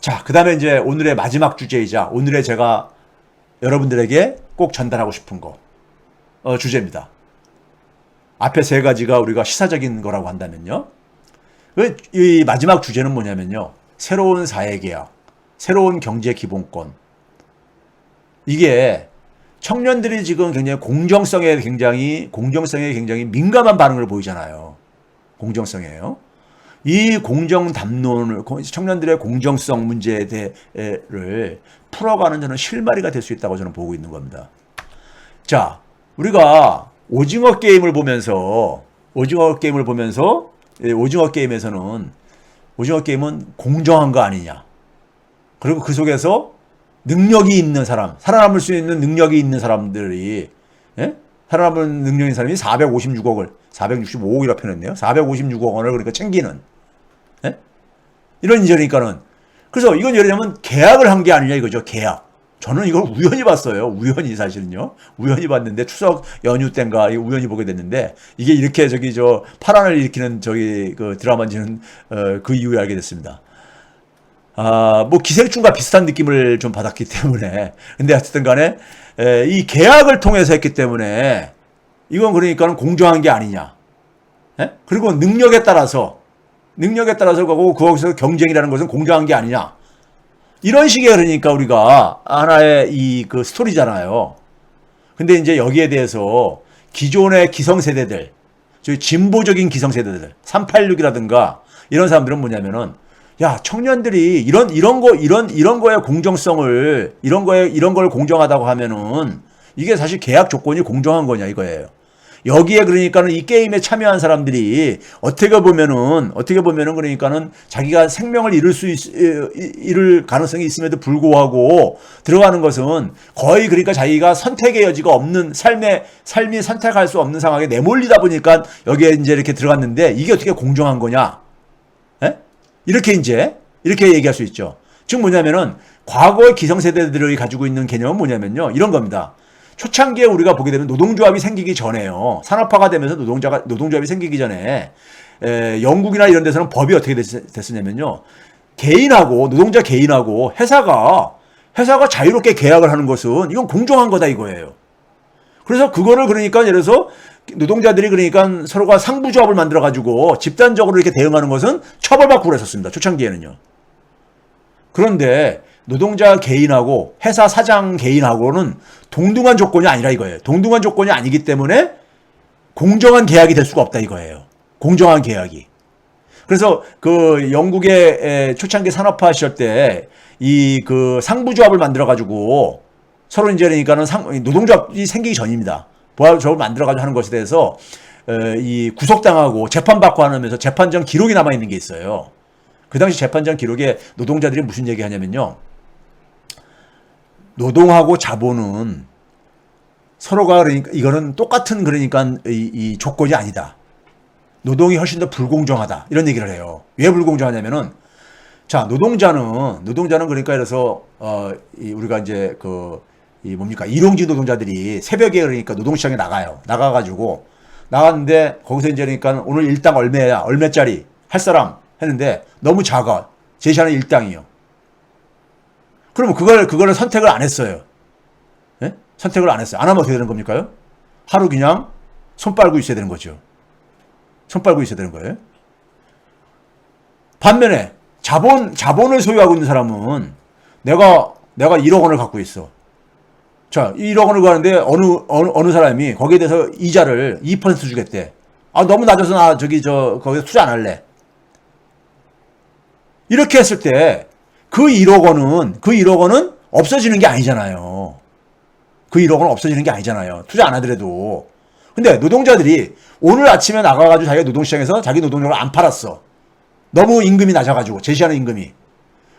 자, 그 다음에 이제 오늘의 마지막 주제이자 오늘의 제가 여러분들에게 꼭 전달하고 싶은 거, 어, 주제입니다. 앞에 세 가지가 우리가 시사적인 거라고 한다면요. 그, 이 마지막 주제는 뭐냐면요. 새로운 사회계약, 새로운 경제 기본권. 이게 청년들이 지금 굉장히 공정성에 굉장히, 공정성에 굉장히 민감한 반응을 보이잖아요. 공정성이에요. 이 공정 담론을 청년들의 공정성 문제를 풀어가는 저는 실마리가 될 수 있다고 저는 보고 있는 겁니다. 자, 우리가 오징어 게임을 보면서 오징어 게임을 보면서 예, 오징어 게임에서는 오징어 게임은 공정한 거 아니냐. 그리고 그 속에서 능력이 있는 사람, 살아남을 수 있는 능력이 있는 사람들이 예? 살아남을 능력이 있는 사람이 456억을 465억이라 표현했네요. 456억 원을 그러니까 챙기는 예? 이런 일이니까는 그래서 이건 예를 들면 계약을 한 게 아니냐 이거죠. 계약. 저는 이걸 우연히 봤어요. 우연히 사실은요. 우연히 봤는데 추석 연휴 때인가 우연히 보게 됐는데 이게 이렇게 저기 저 파란을 일으키는 저기 그 드라마인지는 어, 그 이후에 알게 됐습니다. 아, 뭐 기생충과 비슷한 느낌을 좀 받았기 때문에 근데 어쨌든 간에 에, 이 계약을 통해서 했기 때문에 이건 그러니까는 공정한 게 아니냐. 예? 그리고 능력에 따라서 능력에 따라서 가고 거기서 경쟁이라는 것은 공정한 게 아니냐. 이런 식의 그러니까 우리가 하나의 이 그 스토리잖아요. 근데 이제 여기에 대해서 기존의 기성세대들, 저희 진보적인 기성세대들, 386이라든가 이런 사람들은 뭐냐면은 야, 청년들이 이런 이런 거 이런 이런 거에 공정성을 이런 거에 이런 걸 공정하다고 하면은 이게 사실 계약 조건이 공정한 거냐 이거예요. 여기에 그러니까는 이 게임에 참여한 사람들이 어떻게 보면은 어떻게 보면은 그러니까는 자기가 생명을 잃을 수 있, 잃을 가능성이 있음에도 불구하고 들어가는 것은 거의 그러니까 자기가 선택의 여지가 없는 삶의 삶이 선택할 수 없는 상황에 내몰리다 보니까 여기에 이제 이렇게 들어갔는데 이게 어떻게 공정한 거냐? 에? 이렇게 이제 이렇게 얘기할 수 있죠. 즉 뭐냐면은 과거의 기성세대들이 가지고 있는 개념은 뭐냐면요. 이런 겁니다. 초창기에 우리가 보게 되면 노동조합이 생기기 전에요. 산업화가 되면서 노동자가, 노동조합이 생기기 전에, 에, 영국이나 이런 데서는 법이 어떻게 됐, 됐었냐면요. 개인하고, 노동자 개인하고 회사가, 회사가 자유롭게 계약을 하는 것은 이건 공정한 거다 이거예요. 그래서 그거를 그러니까 예를 들어서 노동자들이 그러니까 서로가 상부조합을 만들어 가지고 집단적으로 이렇게 대응하는 것은 처벌받고 그랬었습니다. 초창기에는요. 그런데 노동자 개인하고 회사 사장 개인하고는 동등한 조건이 아니라 이거예요. 동등한 조건이 아니기 때문에 공정한 계약이 될 수가 없다 이거예요. 공정한 계약이. 그래서 그 영국의 초창기 산업화 시절 때 이 그 상부조합을 만들어 가지고 서로 이제 그러니까는 상, 노동조합이 생기기 전입니다. 보합조합을 만들어 가지고 하는 것에 대해서 이 구속당하고 재판받고 하면서 재판정 기록이 남아 있는 게 있어요. 그 당시 재판정 기록에 노동자들이 무슨 얘기 하냐면요. 노동하고 자본은 서로가 그러니까 이거는 똑같은 그러니까 이, 이 조건이 아니다. 노동이 훨씬 더 불공정하다. 이런 얘기를 해요. 왜 불공정하냐면은 자, 노동자는 노동자는 그러니까 이래서 어 이 우리가 이제 그 이 뭡니까? 일용직 노동자들이 새벽에 그러니까 노동 시장에 나가요. 나가 가지고 나갔는데 거기서 이제 그러니까 오늘 일당 얼마야? 얼마짜리 할 사람 했는데 너무 작아. 제시하는 일당이요. 그러면 그걸 그거를 선택을 안 했어요. 예? 선택을 안 했어요. 안 하면 어떻게 되는 겁니까요? 하루 그냥 손 빨고 있어야 되는 거죠. 손 빨고 있어야 되는 거예요. 반면에 자본 자본을 소유하고 있는 사람은 내가 내가 1억 원을 갖고 있어. 자, 1억 원을 가는데 어느 어느 어느 사람이 거기에 대해서 이자를 2% 주겠대. 아, 너무 낮아서 나 저기 저 거기서 투자 안 할래. 이렇게 했을 때 그 1억 원은 그 1억 원은 없어지는 게 아니잖아요. 그 1억 원은 없어지는 게 아니잖아요. 투자 안 하더라도. 근데 노동자들이 오늘 아침에 나가가지고 자기가 노동시장에서 자기 노동력을 안 팔았어. 너무 임금이 낮아가지고 제시하는 임금이.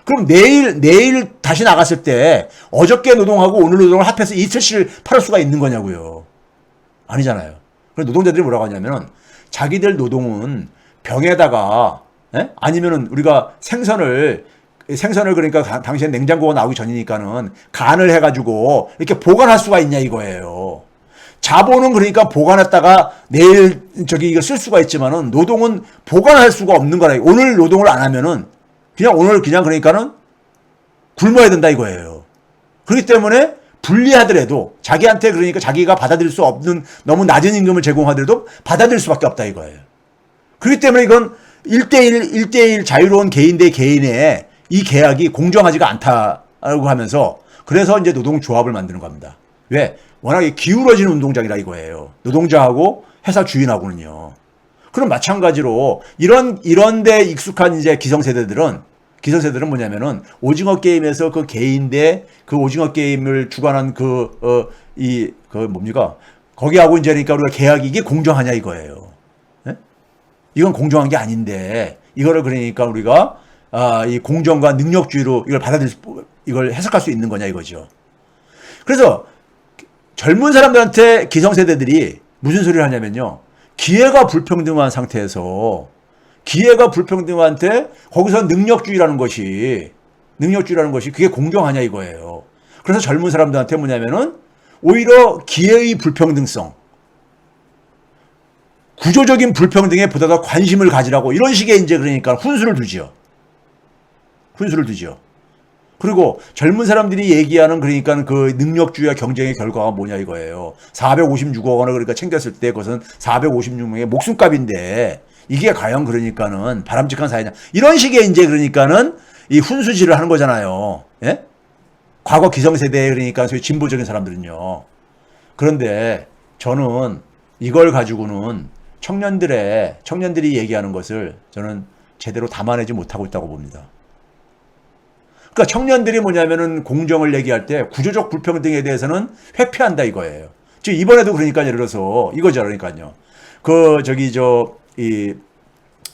그럼 내일 내일 다시 나갔을 때 어저께 노동하고 오늘 노동을 합해서 이틀씩 팔을 수가 있는 거냐고요. 아니잖아요. 그래서 노동자들이 뭐라고 하냐면은 자기들 노동은 병에다가 예? 아니면은 우리가 생선을 생선을 그러니까 가- 당시에 냉장고가 나오기 전이니까는 간을 해가지고 이렇게 보관할 수가 있냐 이거예요. 자본은 그러니까 보관했다가 내일 저기 이거 쓸 수가 있지만은 노동은 보관할 수가 없는 거라. 오늘 노동을 안 하면은 그냥 오늘 그냥 그러니까는 굶어야 된다 이거예요. 그렇기 때문에 불리하더라도 자기한테 그러니까 자기가 받아들일 수 없는 너무 낮은 임금을 제공하더라도 받아들일 수밖에 없다 이거예요. 그렇기 때문에 이건 1대1, 1대1 자유로운 개인 대 개인의 이 계약이 공정하지가 않다고 하면서 그래서 이제 노동조합을 만드는 겁니다. 왜? 워낙에 기울어진 운동장이라 이거예요. 노동자하고 회사 주인하고는요. 그럼 마찬가지로 이런 이런 데 익숙한 이제 기성세대들은 기성세대들은 뭐냐면은 오징어 게임에서 그 개인 대그 오징어 게임을 주관한 그 어 이 그 뭡니까? 거기하고 이제 그러니까 우리가 계약이 이게 공정하냐 이거예요. 예? 이건 공정한 게 아닌데 이거를 그러니까 우리가 아, 이 공정과 능력주의로 이걸 받아들일 수, 이걸 해석할 수 있는 거냐 이거죠. 그래서 젊은 사람들한테 기성세대들이 무슨 소리를 하냐면요. 기회가 불평등한 상태에서 기회가 불평등한테 거기서 능력주의라는 것이 능력주의라는 것이 그게 공정하냐 이거예요. 그래서 젊은 사람들한테 뭐냐면은 오히려 기회의 불평등성 구조적인 불평등에 보다 더 관심을 가지라고 이런 식의 이제 그러니까 훈수를 두지요. 훈수를 두지요. 그리고 젊은 사람들이 얘기하는 그러니까 그 능력주의와 경쟁의 결과가 뭐냐 이거예요. 456억 원을 그러니까 챙겼을 때 그것은 456명의 목숨값인데 이게 과연 그러니까는 바람직한 사회냐. 이런 식의 이제 그러니까는 이 훈수질을 하는 거잖아요. 예? 과거 기성세대 그러니까 소위 진보적인 사람들은요. 그런데 저는 이걸 가지고는 청년들의 청년들이 얘기하는 것을 저는 제대로 담아내지 못하고 있다고 봅니다. 그러니까 청년들이 뭐냐면은 공정을 얘기할 때 구조적 불평등에 대해서는 회피한다 이거예요. 즉 이번에도 그러니까 예를 들어서 이거죠 그러니까요. 그 저기 저 이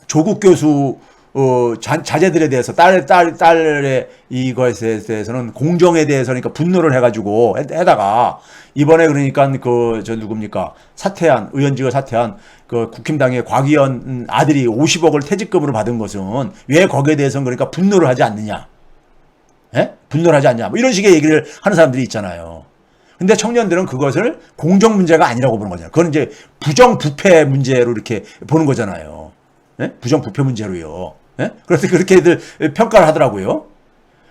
조국 교수 어, 자, 자제들에 대해서 딸, 딸, 딸의 이것에 대해서는 공정에 대해서 그러니까 분노를 해가지고 해- 해다가 이번에 그러니까 그 저 누굽니까 사퇴한 의원직을 사퇴한 그 국힘당의 곽의원 음, 아들이 50억을 퇴직금으로 받은 것은 왜 거기에 대해서는 그러니까 분노를 하지 않느냐? 예? 분노를 하지 않냐? 뭐 이런 식의 얘기를 하는 사람들이 있잖아요. 근데 청년들은 그것을 공정 문제가 아니라고 보는 거잖아요. 그건 이제 부정 부패 문제로 이렇게 보는 거잖아요. 예? 부정 부패 문제로요. 예? 그래서 그렇게들 평가를 하더라고요.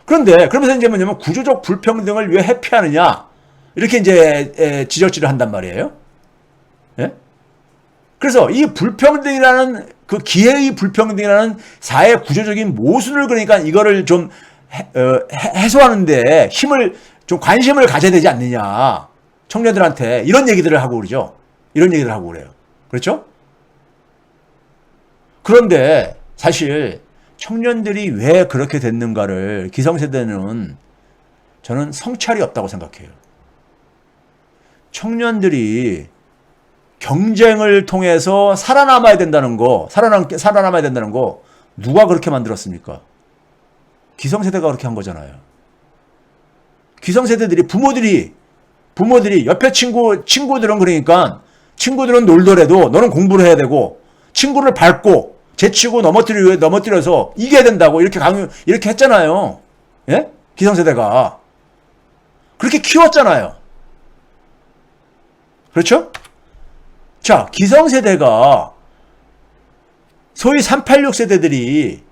그런데 그러면서 이제 뭐냐면 구조적 불평등을 왜 회피하느냐 이렇게 이제 에, 지적질을 한단 말이에요. 예? 그래서 이 불평등이라는 그 기회의 불평등이라는 사회 구조적인 모순을 그러니까 이거를 좀 해, 어, 해- 해소하는데 힘을 좀 관심을 가져야 되지 않느냐 청년들한테 이런 얘기들을 하고 그러죠. 이런 얘기를 하고 그래요. 그렇죠? 그런데 사실 청년들이 왜 그렇게 됐는가를 기성세대는 저는 성찰이 없다고 생각해요. 청년들이 경쟁을 통해서 살아남아야 된다는 거, 살아남, 살아남아야 된다는 거, 누가 그렇게 만들었습니까? 기성세대가 그렇게 한 거잖아요. 기성세대들이, 부모들이, 부모들이, 옆에 친구, 친구들은 그러니까, 친구들은 놀더라도 너는 공부를 해야 되고, 친구를 밟고, 제치고 넘어뜨려, 넘어뜨려서 이겨야 된다고 이렇게 강요, 이렇게 했잖아요. 예? 기성세대가. 그렇게 키웠잖아요. 그렇죠? 자, 기성세대가 소위 386 세대들이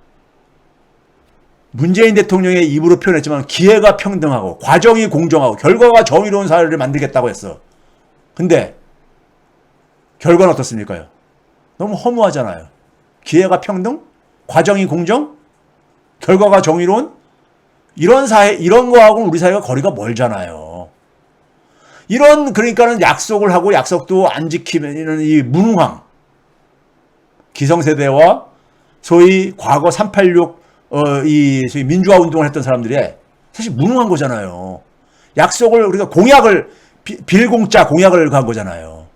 문재인 대통령의 입으로 표현했지만 기회가 평등하고 과정이 공정하고 결과가 정의로운 사회를 만들겠다고 했어. 근데 결과는 어떻습니까요? 너무 허무하잖아요. 기회가 평등? 과정이 공정? 결과가 정의로운? 이런 사회, 이런 거하고는 우리 사회가 거리가 멀잖아요. 이런 그러니까는 약속을 하고 약속도 안 지키면 이 무능함 기성세대와 소위 과거 386 어, 이 소위 민주화 운동을 했던 사람들이 사실 무능한 거잖아요. 약속을 우리가 공약을 비- 빌공짜 공약을 간 거잖아요.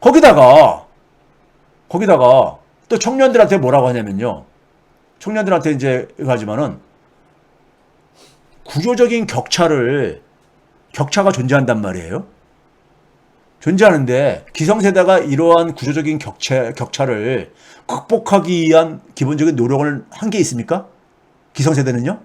거기다가 거기다가 또 청년들한테 뭐라고 하냐면요. 청년들한테 이제 하지만은 구조적인 격차를 격차가 존재한단 말이에요. 존재하는데 기성세대가 이러한 구조적인 격차, 격차를 극복하기 위한 기본적인 노력을 한 게 있습니까? 기성세대는요?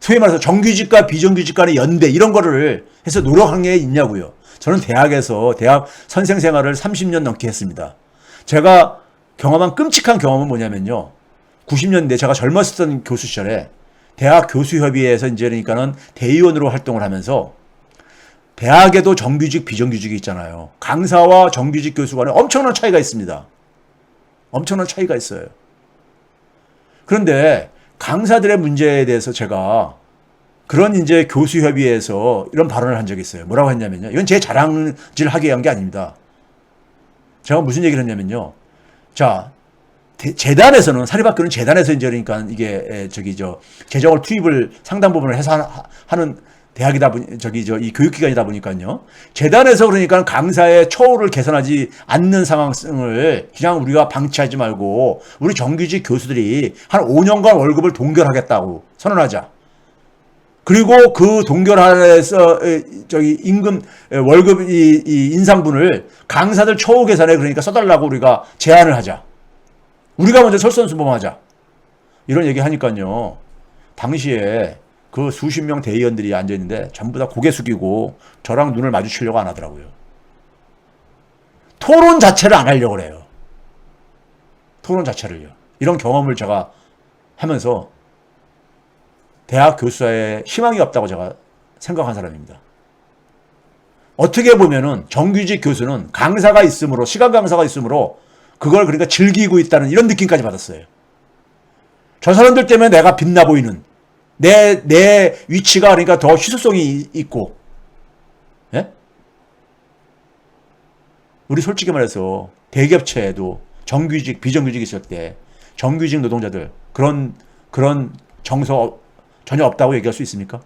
소위 말해서 정규직과 비정규직 간의 연대 이런 거를 해서 노력한 게 있냐고요. 저는 대학에서 대학 선생 생활을 30년 넘게 했습니다. 제가 경험한 끔찍한 경험은 뭐냐면요. 90년대 제가 젊었던 교수 시절에 대학 교수협의회에서 이제 그러니까는 대의원으로 활동을 하면서 대학에도 정규직 비정규직이 있잖아요. 강사와 정규직 교수 간에 엄청난 차이가 있습니다. 엄청난 차이가 있어요. 그런데 강사들의 문제에 대해서 제가 그런 이제 교수협의회에서 이런 발언을 한 적이 있어요. 뭐라고 했냐면요. 이건 제 자랑질 하게 한 게 아닙니다. 제가 무슨 얘기를 했냐면요. 자, 대- 재단에서는 사립학교는 재단에서 이제 그러니까 이게 에, 저기 저 재정을 투입을 상당 부분을 해서 하- 하는 대학이다 보니 저기 저 이 교육기관이다 보니까요. 재단에서 그러니까 강사의 처우를 개선하지 않는 상황을 그냥 우리가 방치하지 말고 우리 정규직 교수들이 한 5년간 월급을 동결하겠다고 선언하자. 그리고 그 동결하에서 에, 저기 임금 에, 월급 이, 이 인상분을 강사들 처우 개선에 그러니까 써달라고 우리가 제안을 하자. 우리가 먼저 설선수범하자. 이런 얘기 하니까요. 당시에 그 수십 명 대의원들이 앉아 있는데 전부 다 고개 숙이고 저랑 눈을 마주치려고 안 하더라고요. 토론 자체를 안 하려고 그래요. 토론 자체를요. 이런 경험을 제가 하면서 대학 교수사에 희망이 없다고 제가 생각한 사람입니다. 어떻게 보면은 정규직 교수는 강사가 있으므로 시간 강사가 있으므로 그걸 그러니까 즐기고 있다는 이런 느낌까지 받았어요. 저 사람들 때문에 내가 빛나 보이는 내 내 위치가 그러니까 더 희소성이 있고, 예? 우리 솔직히 말해서 대기업체에도 정규직 비정규직 있을 때 정규직 노동자들 그런 그런 정서 전혀 없다고 얘기할 수 있습니까?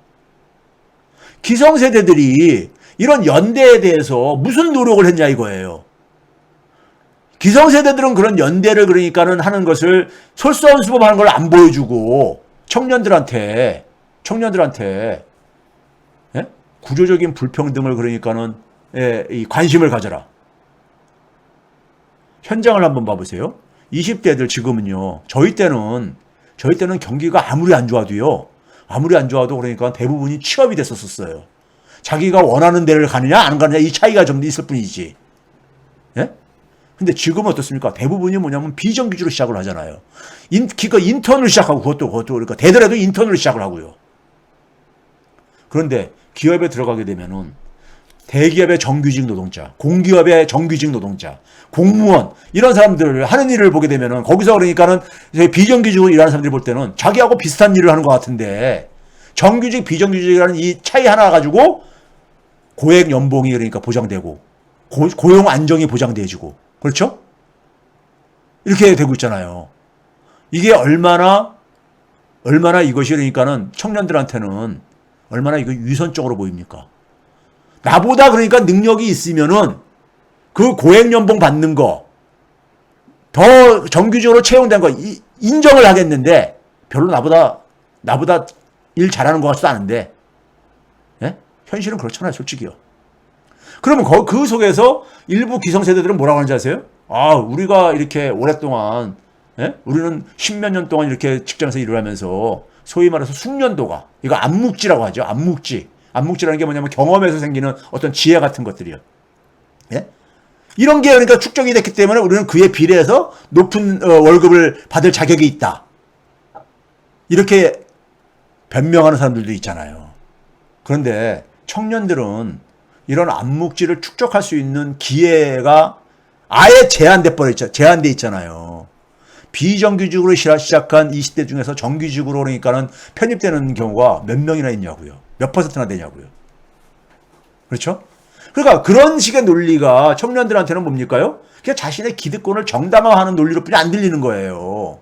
기성세대들이 이런 연대에 대해서 무슨 노력을 했냐 이거예요. 기성세대들은 그런 연대를 그러니까는 하는 것을 솔선수범하는 걸 안 보여주고 청년들한테 청년들한테 예? 구조적인 불평등을 그러니까는 예, 이 관심을 가져라. 현장을 한번 봐보세요. 20대들 지금은요. 저희 때는 저희 때는 경기가 아무리 안 좋아도요. 아무리 안 좋아도 그러니까 대부분이 취업이 됐었어요. 자기가 원하는 데를 가느냐 안 가느냐 이 차이가 좀 있을 뿐이지. 예? 근데 지금은 어떻습니까? 대부분이 뭐냐면 비정규직으로 시작을 하잖아요. 인, 그러니까 인턴을 시작하고 그것도 그것도 그러니까 되더라도 인턴으로 시작을 하고요. 그런데 기업에 들어가게 되면은 대기업의 정규직 노동자, 공기업의 정규직 노동자, 공무원 이런 사람들 하는 일을 보게 되면은 거기서 그러니까는 비정규직으로 일하는 사람들이 볼 때는 자기하고 비슷한 일을 하는 것 같은데 정규직 비정규직이라는 이 차이 하나 가지고 고액 연봉이 그러니까 보장되고 고, 고용 안정이 보장돼지고 그렇죠? 이렇게 되고 있잖아요. 이게 얼마나 얼마나 이것이 그러니까는 청년들한테는 얼마나 이거 위선적으로 보입니까? 나보다 그러니까 능력이 있으면은 그 고액 연봉 받는 거 더 정규직으로 채용된 거 이- 인정을 하겠는데 별로 나보다 나보다 일 잘하는 것 같지도 않은데 예? 현실은 그렇잖아요, 솔직히요. 그러면 거- 그 속에서 일부 기성세대들은 뭐라고 하는지 아세요? 아, 우리가 이렇게 오랫동안, 예? 우리는 십몇 년 동안 이렇게 직장에서 일을 하면서 소위 말해서 숙련도가, 이거 암묵지라고 하죠. 암묵지. 암묵지라는 게 뭐냐면 경험에서 생기는 어떤 지혜 같은 것들이요. 예? 이런 게 그러니까 축적이 됐기 때문에 우리는 그에 비례해서 높은 어, 월급을 받을 자격이 있다. 이렇게 변명하는 사람들도 있잖아요. 그런데 청년들은 이런 암묵지를 축적할 수 있는 기회가 아예 제한돼 버렸죠. 제한돼 있잖아요. 비정규직으로 시- 시작한 20대 중에서 정규직으로 그러니까는 편입되는 경우가 몇 명이나 있냐고요. 몇 퍼센트나 되냐고요. 그렇죠? 그러니까 그런 식의 논리가 청년들한테는 뭡니까요? 그냥 자신의 기득권을 정당화하는 논리로뿐이 안 들리는 거예요.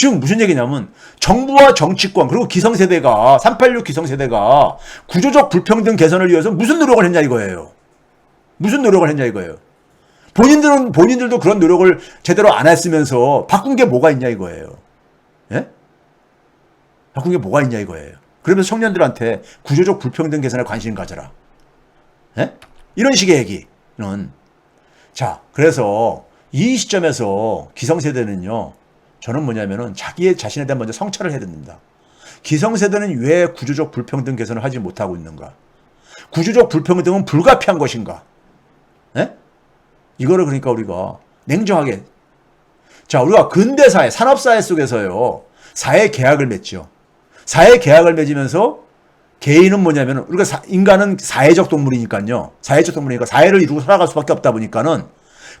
지금 무슨 얘기냐면 정부와 정치권 그리고 기성세대가 386 기성세대가 구조적 불평등 개선을 위해서 무슨 노력을 했냐 이거예요. 무슨 노력을 했냐 이거예요. 본인들은 본인들도 그런 노력을 제대로 안 했으면서 바꾼 게 뭐가 있냐 이거예요. 예? 바꾼 게 뭐가 있냐 이거예요. 그러면서 청년들한테 구조적 불평등 개선에 관심 가져라. 예? 이런 식의 얘기는 자 그래서 이 시점에서 기성세대는요 저는 뭐냐면은 자기의 자신에 대한 먼저 성찰을 해야 됩니다. 기성세대는 왜 구조적 불평등 개선을 하지 못하고 있는가? 구조적 불평등은 불가피한 것인가? 예? 이거를 그러니까 우리가 냉정하게 자, 우리가 근대사회, 산업사회 속에서요, 사회 계약을 맺죠. 사회 계약을 맺으면서 개인은 뭐냐면 우리가 사- 인간은 사회적 동물이니까요. 사회적 동물이니까 사회를 이루고 살아갈 수밖에 없다 보니까는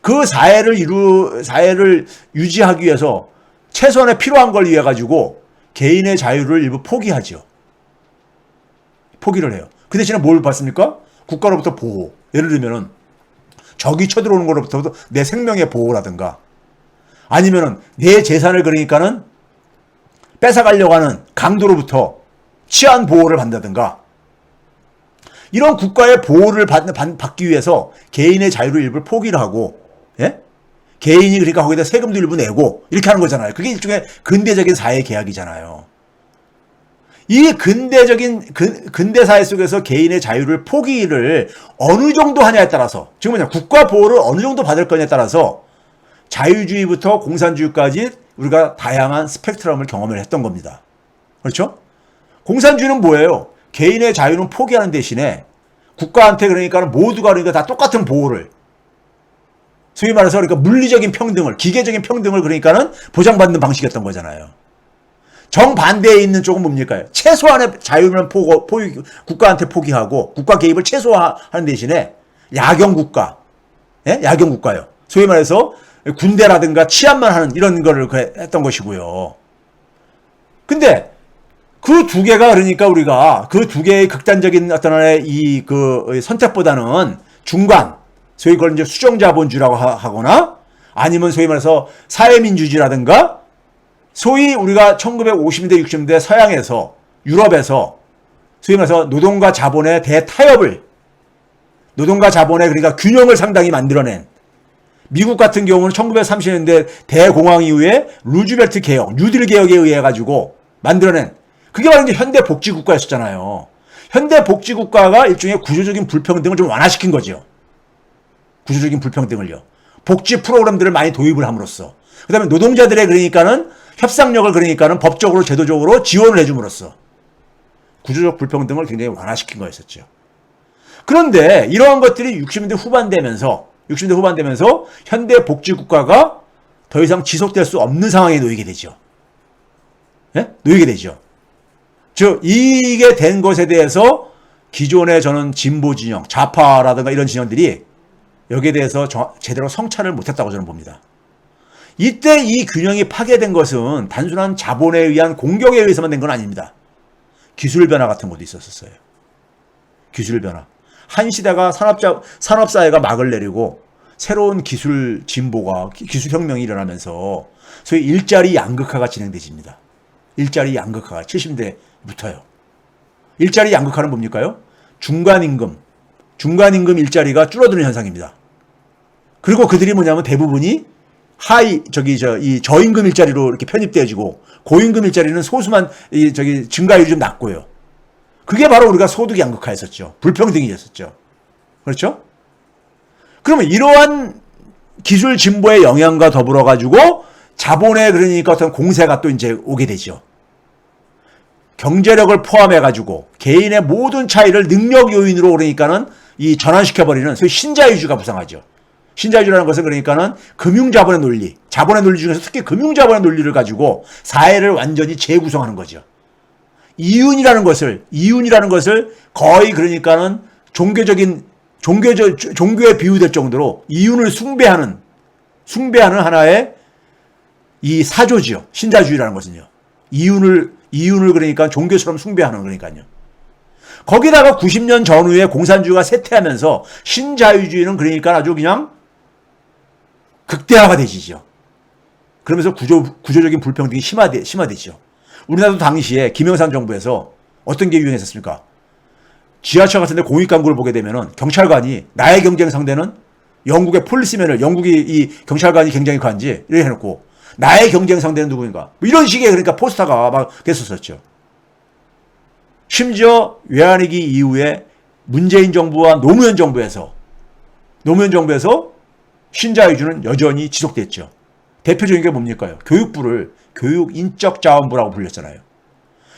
그 사회를 이루 사회를 유지하기 위해서 최소한의 필요한 걸 위해 가지고 개인의 자유를 일부 포기하죠. 포기를 해요. 그 대신에 뭘 받습니까? 국가로부터 보호. 예를 들면은 적이 쳐들어오는 것로부터 내 생명의 보호라든가 아니면은 내 재산을 그러니까는 뺏어가려고 하는 강도로부터 치안 보호를 받는다든가 이런 국가의 보호를 받, 받, 받기 위해서 개인의 자유를 일부 포기를 하고 예? 개인이 그러니까 거기다 세금도 일부 내고 이렇게 하는 거잖아요. 그게 일종의 근대적인 사회 계약이잖아요. 이 근대적인 근, 근대 사회 속에서 개인의 자유를 포기를 어느 정도 하냐에 따라서 지금 뭐냐 국가 보호를 어느 정도 받을 거냐에 따라서 자유주의부터 공산주의까지 우리가 다양한 스펙트럼을 경험을 했던 겁니다. 그렇죠? 공산주의는 뭐예요? 개인의 자유는 포기하는 대신에 국가한테 그러니까 모두가 그러니까 다 똑같은 보호를 소위 말해서 그러니까 물리적인 평등을 기계적인 평등을 그러니까는 보장받는 방식이었던 거잖아요. 정반대에 있는 쪽은 뭡니까? 최소한의 자유는 포고, 포기, 국가한테 포기하고 국가 개입을 최소화하는 대신에 야경 국가, 예? 야경 국가요. 소위 말해서 군대라든가 치안만 하는 이런 거를 그 했던 것이고요. 근데 그 두 개가 그러니까 우리가 그 두 개의 극단적인 어떤 하나의 이 그 선택보다는 중간, 소위 그걸 이제 수정자본주의라고 하- 하거나 아니면 소위 말해서 사회민주주의라든가 소위 우리가 1950년대, 60년대 서양에서 유럽에서 소위 말해서 노동과 자본의 대타협을 노동과 자본의 그러니까 균형을 상당히 만들어낸 미국 같은 경우는 1930년대 대공황 이후에 루즈벨트 개혁, 뉴딜 개혁에 의해 가지고 만들어낸 그게 바로 이제 현대 복지 국가였었잖아요. 현대 복지 국가가 일종의 구조적인 불평등을 좀 완화시킨 거죠. 구조적인 불평등을요. 복지 프로그램들을 많이 도입을 함으로써 그다음에 노동자들의 그러니까는 협상력을 그러니까는 법적으로 제도적으로 지원을 해줌으로써 구조적 불평등을 굉장히 완화시킨 거였었죠. 그런데 이러한 것들이 60년대 후반 되면서 60년대 후반 되면서 현대 복지 국가가 더 이상 지속될 수 없는 상황에 놓이게 되죠. 예? 놓이게 되죠. 즉 이게 된 것에 대해서 기존의 저는 진보 진영, 좌파라든가 이런 진영들이 여기에 대해서 저- 제대로 성찰을 못했다고 저는 봅니다. 이때 이 균형이 파괴된 것은 단순한 자본에 의한 공격에 의해서만 된 건 아닙니다. 기술 변화 같은 것도 있었어요. 기술 변화. 한 시대가 산업자, 산업사회가 막을 내리고 새로운 기술 진보가, 기- 기술 혁명이 일어나면서 소위 일자리 양극화가 진행되집니다. 일자리 양극화가 70대부터요. 일자리 양극화는 뭡니까요? 중간임금, 중간임금 일자리가 줄어드는 현상입니다. 그리고 그들이 뭐냐면 대부분이 하이 저기 저 이 저임금 일자리로 이렇게 편입되어지고 고임금 일자리는 소수만 이 저기 증가율이 좀 낮고요. 그게 바로 우리가 소득 양극화였었죠. 불평등이었었죠. 그렇죠? 그러면 이러한 기술 진보의 영향과 더불어 가지고 자본의 그러니까 어떤 공세가 또 이제 오게 되죠. 경제력을 포함해 가지고 개인의 모든 차이를 능력 요인으로 그러니까는 이 전환시켜 버리는 소위 신자유주의가 부상하죠. 신자유주의라는 것은 그러니까는 금융자본의 논리, 자본의 논리 중에서 특히 금융자본의 논리를 가지고 사회를 완전히 재구성하는 거죠. 이윤이라는 것을 이윤이라는 것을 거의 그러니까는 종교적인 종교적 종교에 비유될 정도로 이윤을 숭배하는 숭배하는 하나의 이 사조지요. 신자주의라는 것은요. 이윤을 이윤을 그러니까 종교처럼 숭배하는 그러니까요. 거기다가 90년 전후에 공산주의가 쇠퇴하면서 신자유주의는 그러니까 아주 그냥 극대화가 되시죠. 그러면서 구조, 구조적인 불평등이 심화되, 심화되죠. 우리나라도 당시에 김영삼 정부에서 어떤 게 유행했었습니까? 지하철 같은 데 공익 광고를 보게 되면은 경찰관이 나의 경쟁 상대는 영국의 폴리스맨을 영국이 이 경찰관이 굉장히 관지 이렇게 해놓고 나의 경쟁 상대는 누구인가 뭐 이런 식의 그러니까 포스터가 막 됐었었죠. 심지어 외환위기 이후에 문재인 정부와 노무현 정부에서 노무현 정부에서 신자유주는 여전히 지속됐죠. 대표적인 게 뭡니까요? 교육부를 교육 인적 자원부라고 불렸잖아요.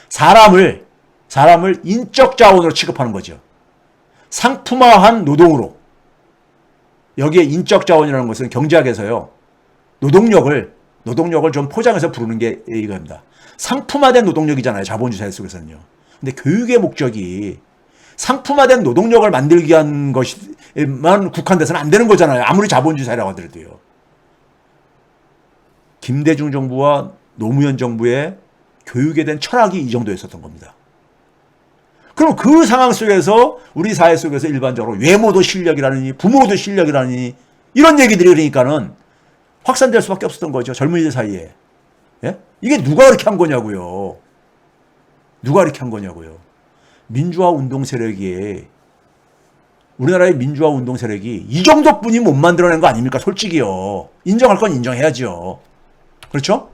사람을 사람을 인적 자원으로 취급하는 거죠. 상품화한 노동으로 여기에 인적 자원이라는 것은 경제학에서요. 노동력을 노동력을 좀 포장해서 부르는 게 이겁니다. 상품화된 노동력이잖아요. 자본주의 사회 속에서는요. 근데 교육의 목적이 상품화된 노동력을 만들기 위한 것만 국한돼서는 안 되는 거잖아요. 아무리 자본주의 사회라고 하더라도요. 김대중 정부와 노무현 정부의 교육에 대한 철학이 이 정도였었던 겁니다. 그럼 그 상황 속에서 우리 사회 속에서 일반적으로 외모도 실력이라느니 부모도 실력이라느니 이런 얘기들이 그러니까는 확산될 수밖에 없었던 거죠. 젊은이들 사이에. 예? 이게 누가 그렇게 한 거냐고요. 누가 그렇게 한 거냐고요. 민주화 운동 세력이 우리나라의 민주화 운동 세력이 이 정도뿐이 못 만들어낸 거 아닙니까? 솔직히요. 인정할 건 인정해야죠. 그렇죠?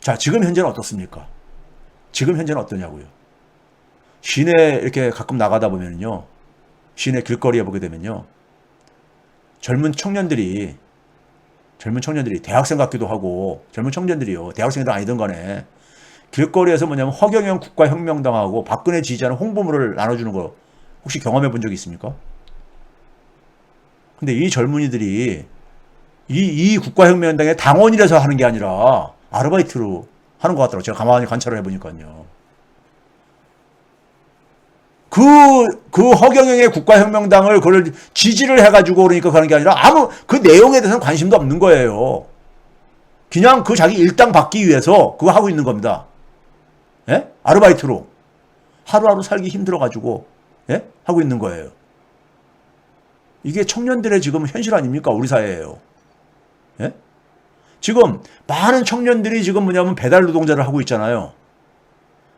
자, 지금 현재는 어떻습니까? 지금 현재는 어떠냐고요. 시내 이렇게 가끔 나가다 보면요. 시내 길거리에 보게 되면요. 젊은 청년들이 젊은 청년들이 대학생 같기도 하고 젊은 청년들이요. 대학생도 아니던 간에 길거리에서 뭐냐면 허경영 국가혁명당하고 박근혜 지지하는 홍보물을 나눠주는 거 혹시 경험해 본 적 있습니까? 근데 이 젊은이들이 이, 이 국가혁명당의 당원이라서 하는 게 아니라 아르바이트로 하는 것 같더라고요. 제가 가만히 관찰을 해보니까요. 그, 그 허경영의 국가혁명당을 그걸 지지를 해가지고 그러니까 가는 게 아니라 아무 그 내용에 대해서는 관심도 없는 거예요. 그냥 그 자기 일당 받기 위해서 그거 하고 있는 겁니다. 예? 아르바이트로. 하루하루 살기 힘들어가지고, 예? 하고 있는 거예요. 이게 청년들의 지금 현실 아닙니까? 우리 사회에요. 예? 지금 많은 청년들이 지금 뭐냐면 배달 노동자를 하고 있잖아요.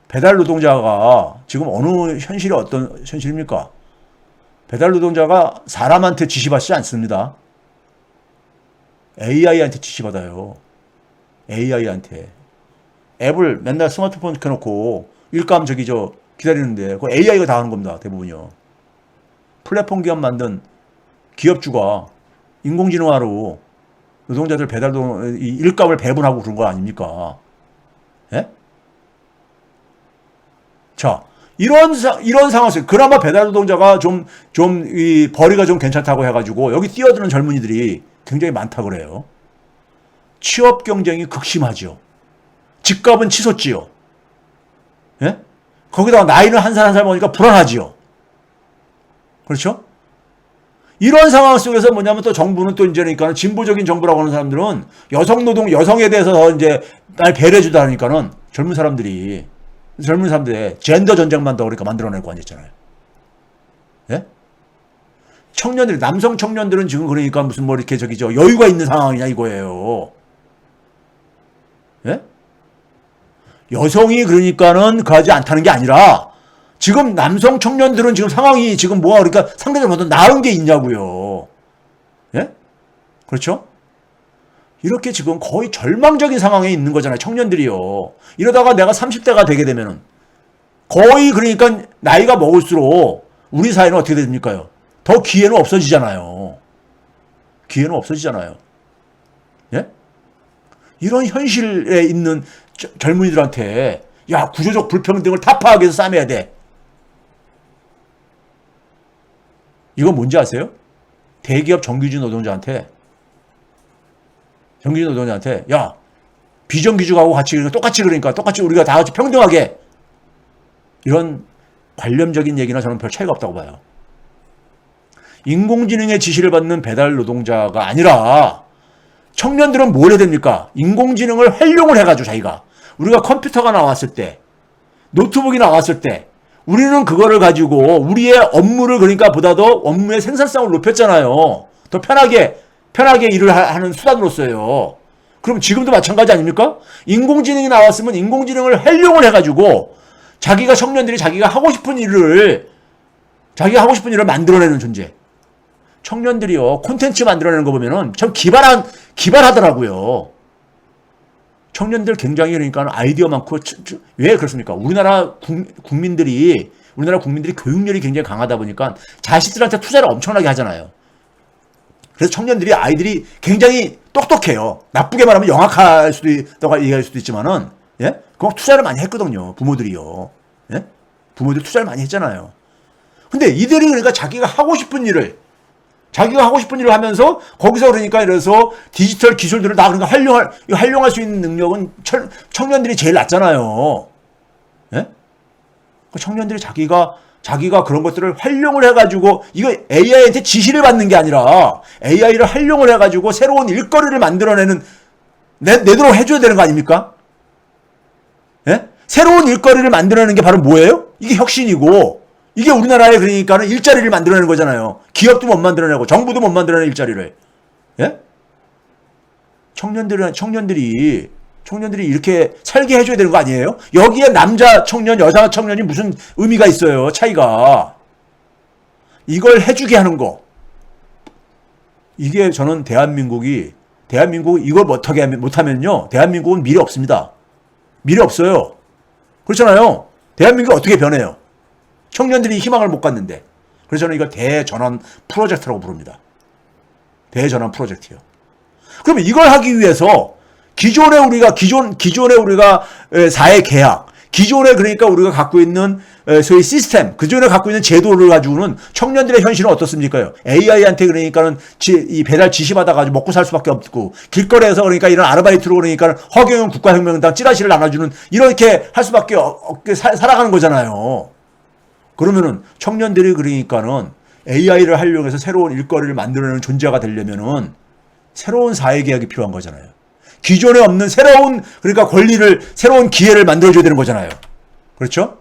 배달 노동자가 지금 어느 현실이 어떤 현실입니까? 배달 노동자가 사람한테 지시받지 않습니다. AI한테 지시받아요. AI한테. 앱을 맨날 스마트폰 켜놓고 일감 저기 저 기다리는데 그 AI가 다 하는 겁니다. 대부분요. 플랫폼 기업 만든 기업주가 인공지능화로 노동자들 배달도 일감을 배분하고 그런 거 아닙니까? 예? 자, 이런 사, 이런 상황 에서 그나마 배달 노동자가 좀 좀 이 벌이가 좀 괜찮다고 해가지고 여기 뛰어드는 젊은이들이 굉장히 많다 그래요. 취업 경쟁이 극심하죠. 집값은 치솟지요. 예? 거기다가 나이는 한 살 한 살 먹으니까 불안하지요. 그렇죠? 이런 상황 속에서 뭐냐면 또 정부는 또 이제 그러니까 진보적인 정부라고 하는 사람들은 여성 노동, 여성에 대해서 더 이제 날 배려해주다 하니까는 젊은 사람들이, 젊은 사람들의 젠더 전쟁만 더 그러니까 만들어내고 앉았잖아요. 예? 청년들, 남성 청년들은 지금 그러니까 무슨 뭐 이렇게 저기 저 여유가 있는 상황이냐 이거예요. 예? 여성이 그러니까는 가지 않다는 게 아니라 지금 남성 청년들은 지금 상황이 지금 뭐가 그러니까 상대적으로 더 나은 게 있냐고요. 예? 그렇죠? 이렇게 지금 거의 절망적인 상황에 있는 거잖아요. 청년들이요. 이러다가 내가 30대가 되게 되면은 거의 그러니까 나이가 먹을수록 우리 사회는 어떻게 됩니까요? 더 기회는 없어지잖아요. 기회는 없어지잖아요. 예? 이런 현실에 있는 젊은이들한테 야 구조적 불평등을 타파하기 위해서 싸매야 돼. 이건 뭔지 아세요? 대기업 정규직 노동자한테 정규직 노동자한테 야 비정규직하고 같이 그러니까 똑같이 그러니까 똑같이 우리가 다 같이 평등하게 이런 관념적인 얘기나 저는 별 차이가 없다고 봐요. 인공지능의 지시를 받는 배달 노동자가 아니라 청년들은 뭘 해야 됩니까? 인공지능을 활용을 해가지고 자기가 우리가 컴퓨터가 나왔을 때 노트북이 나왔을 때 우리는 그거를 가지고 우리의 업무를 그러니까 보다도 업무의 생산성을 높였잖아요. 더 편하게 편하게 일을 하는 수단으로서요. 그럼 지금도 마찬가지 아닙니까? 인공지능이 나왔으면 인공지능을 활용을 해가지고 자기가 청년들이 자기가 하고 싶은 일을 자기가 하고 싶은 일을 만들어내는 존재. 청년들이요 콘텐츠 만들어내는 거 보면은 참 기발한 기발하더라고요. 청년들 굉장히 그러니까 아이디어 많고 왜 그렇습니까? 우리나라 국민들이 우리나라 국민들이 교육열이 굉장히 강하다 보니까 자식들한테 투자를 엄청나게 하잖아요. 그래서 청년들이 아이들이 굉장히 똑똑해요. 나쁘게 말하면 영악할 수도 있다고 얘기할 수도 있지만은 예? 그 투자를 많이 했거든요. 부모들이요. 예? 부모들 투자를 많이 했잖아요. 근데 이들이 그러니까 자기가 하고 싶은 일을 자기가 하고 싶은 일을 하면서 거기서 그러니까 이래서 디지털 기술들을 다 그러니까 활용할 활용할 수 있는 능력은 철- 청년들이 제일 낫잖아요. 예? 그 청년들이 자기가 자기가 그런 것들을 활용을 해가지고 이거 AI한테 지시를 받는 게 아니라 AI를 활용을 해가지고 새로운 일거리를 만들어내는 내, 내도록 해줘야 되는 거 아닙니까? 예? 새로운 일거리를 만들어내는 게 바로 뭐예요? 이게 혁신이고 이게 우리나라에 그러니까는 일자리를 만들어내는 거잖아요. 기업도 못 만들어내고 정부도 못 만들어내는 일자리를. 예? 청년들은 청년들이 청년들이 이렇게 살게 해줘야 되는 거 아니에요? 여기에 남자 청년, 여자 청년이 무슨 의미가 있어요? 차이가. 이걸 해주게 하는 거. 이게 저는 대한민국이 대한민국 이걸 못하게 하면, 못하면요 대한민국은 미래 없습니다. 미래 없어요. 그렇잖아요. 대한민국이 어떻게 변해요? 청년들이 희망을 못 갖는데. 그래서 저는 이걸 대전환 프로젝트라고 부릅니다. 대전환 프로젝트요. 그러면 이걸 하기 위해서 기존에 우리가 기존 기존에 우리가 에, 사회 계약, 기존에 그러니까 우리가 갖고 있는 에, 소위 시스템, 그전에 갖고 있는 제도를 가지고는 청년들의 현실은 어떻습니까요? AI한테 그러니까는 지- 이 배달 지시 받아 가지고 먹고 살 수밖에 없고 길거리에서 그러니까 이런 아르바이트로 그러니까 허경영 국가혁명당 찌라시를 나눠주는 이렇게 할 수밖에 없- 없게 살- 살아가는 거잖아요. 그러면은 청년들이 그러니까는 AI를 활용해서 새로운 일거리를 만들어내는 존재가 되려면은 새로운 사회 계약이 필요한 거잖아요. 기존에 없는 새로운 그러니까 권리를 새로운 기회를 만들어줘야 되는 거잖아요. 그렇죠?